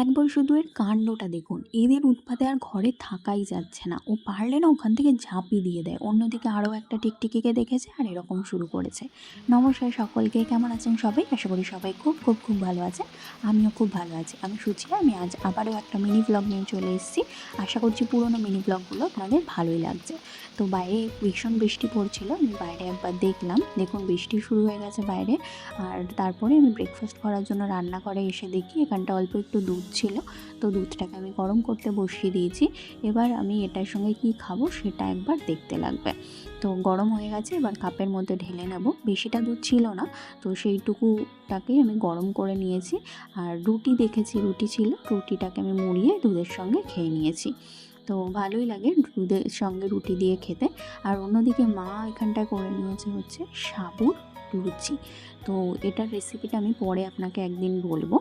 একবার শুধু এর কাণ্ডটা দেখুন। এদের উৎপাতে আর ঘরে থাকাই যাচ্ছে না। ও পারলে না ওখান থেকে ঝাঁপি দিয়ে দেয়। অন্যদিকে আরও একটা টিকটিকিকে দেখেছে আর এরকম শুরু করেছে। নমস্কার সকলকে, কেমন আছেন সবাই? আশা করি সবাই খুব খুব খুব ভালো আছে আমিও খুব ভালো আছি। আমি সুচি আমি আজ আবারও একটা মিনি ব্লগ নিয়ে চলে এসেছি। আশা করছি পুরোনো মিনি ব্লগগুলো আপনাদের ভালোই লাগছে। তো বাইরে ভীষণ বৃষ্টি পড়ছিল, আমি বাইরে একবার দেখলাম। দেখুন, বৃষ্টি শুরু হয়ে গেছে বাইরে। আর তারপরে আমি ব্রেকফাস্ট করার জন্য রান্নাঘরে এসে দেখি এখানটা অল্প একটু দুধ ছিল। তো দুধটাকে আমি গরম করতে বসিয়ে দিয়েছি। এবার আমি এটার সঙ্গে কি খাব সেটা একবার দেখতে লাগবে। তো গরম হয়ে গেছে, এবার কাপের মধ্যে ঢেলে নেব। বেশিটা দুধ ছিল না, তো সেইটুকুটাকেই আমি গরম করে নিয়েছি। আর রুটি দেখেছি, রুটি ছিল, রুটিটাকে আমি মুড়িয়ে দুধের সঙ্গে খেয়ে নিয়েছি। তো ভালোই লাগে দুধের সঙ্গে রুটি দিয়ে খেতে। আর অন্যদিকে মা এখানটায় করে নিয়েছে হচ্ছে সাবুর। লুচি তো এটার রেসিপিটা আমি পরে আপনাকে একদিন বলব।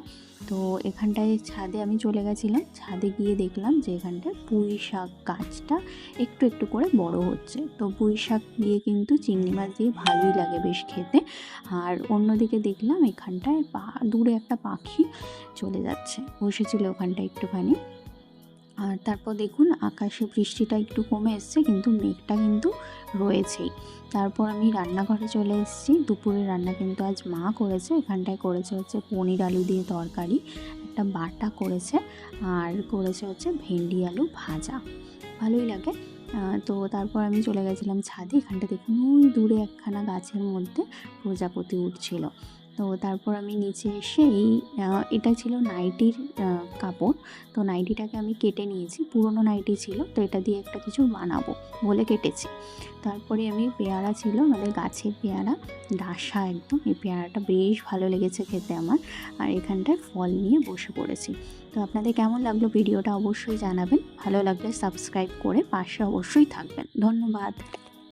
তো এখানটায় ছাদে আমি চলে গেছিলাম। ছাদে গিয়ে দেখলাম যে এখানটায় পুঁই শাক গাছটা একটু একটু করে বড় হচ্ছে। তো পুঁই শাক দিয়ে কিন্তু চিংড়ি মাছ দিয়ে ভালোই লাগে বেশ খেতে। আর অন্যদিকে দেখলাম এখানটায় পা, দূরে একটা পাখি চলে যাচ্ছে। বসেছিল ওখানটায় একটুখানি। আর তারপর দেখুন, আকাশে বৃষ্টিটা একটু কমে এসছে, কিন্তু মেঘটা কিন্তু রয়েছেই। তারপর আমি রান্নাঘরে চলে এসেছি। দুপুরে রান্না কিন্তু আজ মা করেছে। এখানটায় করেছে হচ্ছে পনির আলু দিয়ে তরকারি, একটা বাটা করেছে, আর করেছে হচ্ছে ভেন্ডি আলু ভাজা। ভালোই লাগে। তো তারপর আমি চলে গেছিলাম ছাদে। এখানটা দেখুন, ওই দূরে একখানা গাছের মধ্যে প্রজাপতি উঠছিল। তো তারপর আমি নিচে এসে এই এটা ছিল নাইটির কাপড়। তো নাইটিটাকে আমি কেটে নিয়েছি, পুরনো নাইটি ছিল, তো এটা দিয়ে একটা কিছু বানাবো বলে কেটেছি। তারপরে আমি পেয়ারা ছিল আমাদের গাছের পেয়ারা, ডাসা একদম, এই পেয়ারাটা বেশ ভালো লেগেছে খেতে আমার, আর এখানটায় ফল নিয়ে বসে পড়েছি। তো আপনাদের কেমন লাগল ভিডিওটা অবশ্যই জানাবেন, ভালো লাগলে সাবস্ক্রাইব করে পাশে অবশ্যই থাকবেন, ধন্যবাদ।